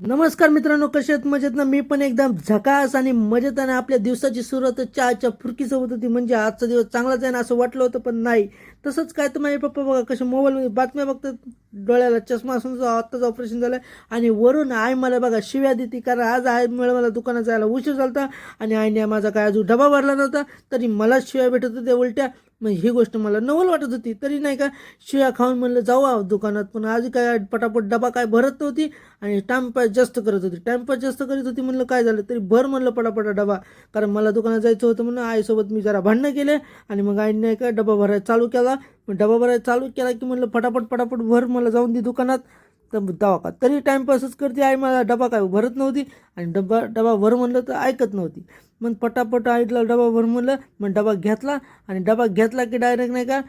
नमस्कार मित्रांनो कसे आहेत? मजेत ना? मी पण एकदम झकास आणि मजेत आणि आपल्या दिवसाची सुरुवात चहाच्या फुरकीसोबत होती. म्हणजे आजचा दिवस चांगलाच आहे ना असं वाटलं होतं पण नाही. तसंच काय तर माझे पप्पा बघा कसे मोबाईलमध्ये बातम्या बघतात डोळ्याला चष्मा असून आत्ताच ऑपरेशन झालं आणि वरून आई मला बघा शिव्या देते कारण आज आईमुळे मला दुकानात जायला उशीर झाला आणि आईने माझा काय अजून डबा भरला नव्हता तरी मला शिव्या भेटत होत्या उलट्या. मग ही गोष्ट मला नवल वाटत होती तरी नाही का शिव्या खाऊन म्हणलं जाऊ दुकानात. पण आज काय पटापट डबा काय भरत नव्हती आणि टाइमपास जास्त करत होती. टाइमपास जास्त करीत होती म्हणलं काय झालं? तरी भर म्हणलं पटापटा डबा कारण मला दुकानात जायचं होतं म्हणून आईसोबत मी जरा भांडणं केले आणि मग आईने नाही का डबा भरायला चालू केला. मग डबा भरायला चालू केला की म्हणलं फटाफट फटाफट भर मला जाऊन दे दुकानात. तर दवा का तरी टाईमपासच करते आई मला डबा काय भरत नव्हती आणि डबा डबा भर म्हणलं तर ऐकत नव्हती. मग पटापट आईला डबा भर म्हणलं मग डबा घेतला आणि डबा घेतला की डायरेक्ट नाही का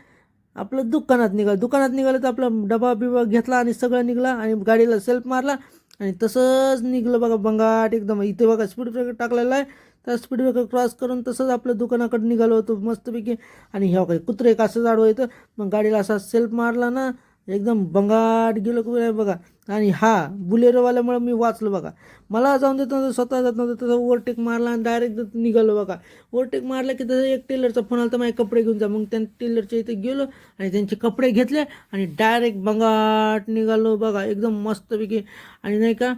आपलं दुकानात निघालं. दुकानात निघालं तर आपला डबा बिबा घेतला आणि सगळं निघला आणि गाडीला सेल्फ मारला. आणि तसंच निघलं बघा बंगाट एकदम. इथे बघा स्पीड ब्रेकर टाकलेला आहे. त्या स्पीड ब्रेकर क्रॉस करून तसंच आपल्या दुकानाकडे निघालो होतो मस्तपैकी. आणि ह्या काही कुत्रे एक असं जाडवं येतं मग गाडीला असा सेल्फ मारला ना एकदम बंगाट गेलो की नाही बघा. आणि हा बुलेरोवाल्यामुळे मी वाचलो बघा. मला जाऊन देत नव्हतं स्वतः जात नव्हतं तसं ओव्हरटेक मारला आणि डायरेक्ट निघालो बघा. ओव्हरटेक मारला की तसं एक टेलरचा फोन आला तर माझे कपडे घेऊन जा. मग त्या टेलरच्या इथे गेलो आणि त्यांचे कपडे घेतले आणि डायरेक्ट बंगाट निघालो बघा. एकदम मस्तपैकी. आणि नाही का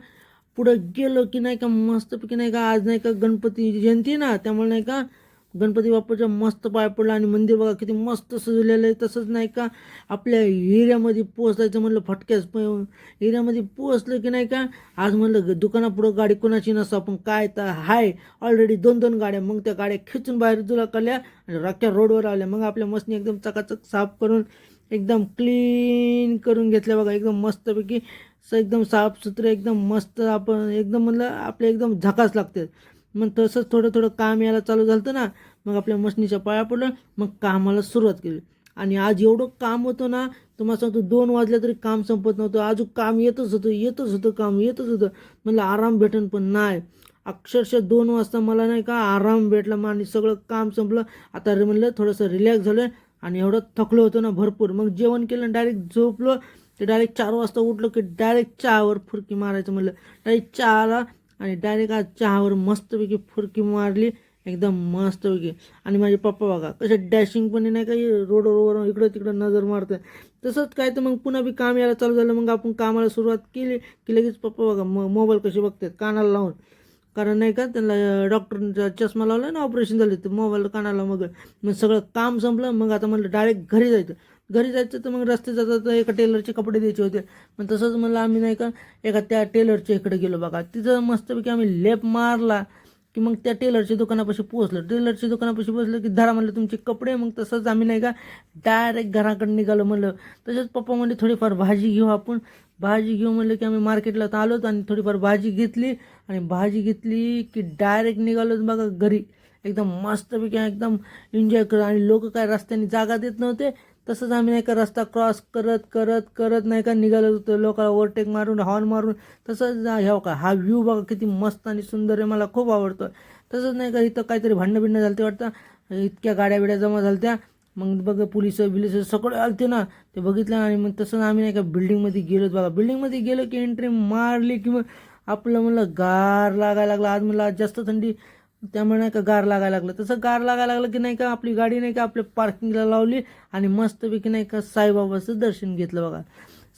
पुढं गेलो की नाही का मस्तपैकी नाही का आज नाही का गणपती जयंती ना त्यामुळे नाही का गणपती बाप्पाच्या मस्त पाय पडला आणि मंदिर बघा किती मस्त सजवलेलं आहे. तसंच नाही का आपल्या एरियामध्ये पोहोचायचं म्हणलं फटक्यास प- एरियामध्ये पोहोचलं की नाही का आज म्हणलं दुकानापुढं गाडी कोणाची नसतो आपण काय तर हाय. ऑलरेडी दोन दोन गाड्या मग त्या गाड्या खिचून बाहेर तुला काढल्या आणि राख्या रोडवर आल्या. मग आपल्या मस्ती एकदम चकाचक साफ करून एकदम क्लीन करून घेतल्या बघा. एकदम मस्तपैकी एकदम साफसुथरं एकदम मस्त आपण एकदम म्हणलं आपले एकदम झकास लागते मग तसंच थोडं थोडं काम यायला चालू झालं ना मग आपल्या मशनीच्या पाया पडलं मग कामाला सुरुवात केली. आणि आज एवढं काम होतं ना तुम्हाला सांगतो दोन वाजल्या तरी काम संपत नव्हतं. अजून काम येतच होतं येतच होतं काम येतच होतं. म्हणलं आराम भेटन पण नाही. अक्षरशः दोन वाजता मला नाही का आराम भेटला मग आणि सगळं काम संपलं. आता रे म्हणलं थोडंसं रिलॅक्स झालं आणि एवढं थकलो होतो ना भरपूर. मग जेवण केलं डायरेक्ट झोपलो. ते डायरेक्ट चार वाजता उठलो की डायरेक्ट चहावर फुरकी मारायचं म्हणलं. डायरेक्ट चहाला आणि डायरेक्ट आज चहावर मस्तपैकी फुरकी मारली एकदम मस्तपैकी. आणि माझे पप्पा बघा कसे डॅशिंग पण नाही काही रोडवर इकडं तिकडं नजर मारतं. तसंच काय तर मग पुन्हा बी काम यायला चालू झालं मग आपण कामाला सुरुवात केली की लगेच पप्पा बघा म मोबाईल कसे बघतात कानाला लावून. कारण नाही का त्यांना डॉक्टरचा चष्मा लावला ना ऑपरेशन झालं तर मोबाईल कानाला मग मग सगळं काम संपलं मग आता म्हणलं डायरेक्ट घरी जायचं. घरी जायचं तर मग रस्ते जातात एका टेलरचे कपडे द्यायचे होते. मग तसंच म्हणलं आम्ही नाही का एका त्या टेलरच्या इकडे गेलो बघा. तिथं मस्तपैकी आम्ही लेप मारला की मग त्या टेलरच्या दुकानापाशी पोहोचलं. टेलरच्या दुकानापाशी पोहोचलं की धरा म्हणलं तुमचे कपडे मग तसंच आम्ही नाही का डायरेक्ट घराकडे निघालो म्हणलं. तसेच पप्पा म्हणले थोडीफार भाजी घेऊ आपण. भाजी घेऊ म्हणलं की आम्ही मार्केटला तर आलोत आणि थोडीफार भाजी घेतली. आणि भाजी घेतली की डायरेक्ट निघालो बघा घरी. एकदम मस्तपैकी एकदम एन्जॉय करू आणि लोक काय रस्त्याने जागा देत नव्हते तसंच आम्ही नाही का रस्ता क्रॉस करत करत करत नाही का निघालो होतो लोकांना ओव्हरटेक मारून हॉर्न मारून. तसंच ह्या हो का हा व्ह्यू बघा किती मस्त आणि सुंदर आहे मला खूप आवडतो तसंच नाही का इथं काहीतरी भांडणं बिंडणं झालं ते वाटतं. इतक्या गाड्या बिड्या जमा झाल्या मग बघ पोलीस बिलिस सगळं आलते ना ते बघितलं आणि मग तसं आम्ही नाही का बिल्डिंगमध्ये गेलोच बघा. बिल्डिंगमध्ये गेलो की एंट्री मारली की मग आपलं म्हणलं गार लागायला लागला. आज म्हणलं जास्त थंडी. त्यामुळे नाही का गार लागायला लागलं. तसं गार लागायला लागलं की नाही का आपली गाडी नाही का आपल्या पार्किंगला लावली आणि मस्तपैकी नाही का साईबाबाचं दर्शन घेतलं बघा.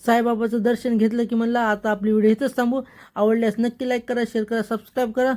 साईबाबाचं दर्शन घेतलं की म्हणलं आता आपली व्हिडिओ इथंच थांबू. आवडल्यास नक्की लाईक करा शेअर करा सबस्क्राईब करा.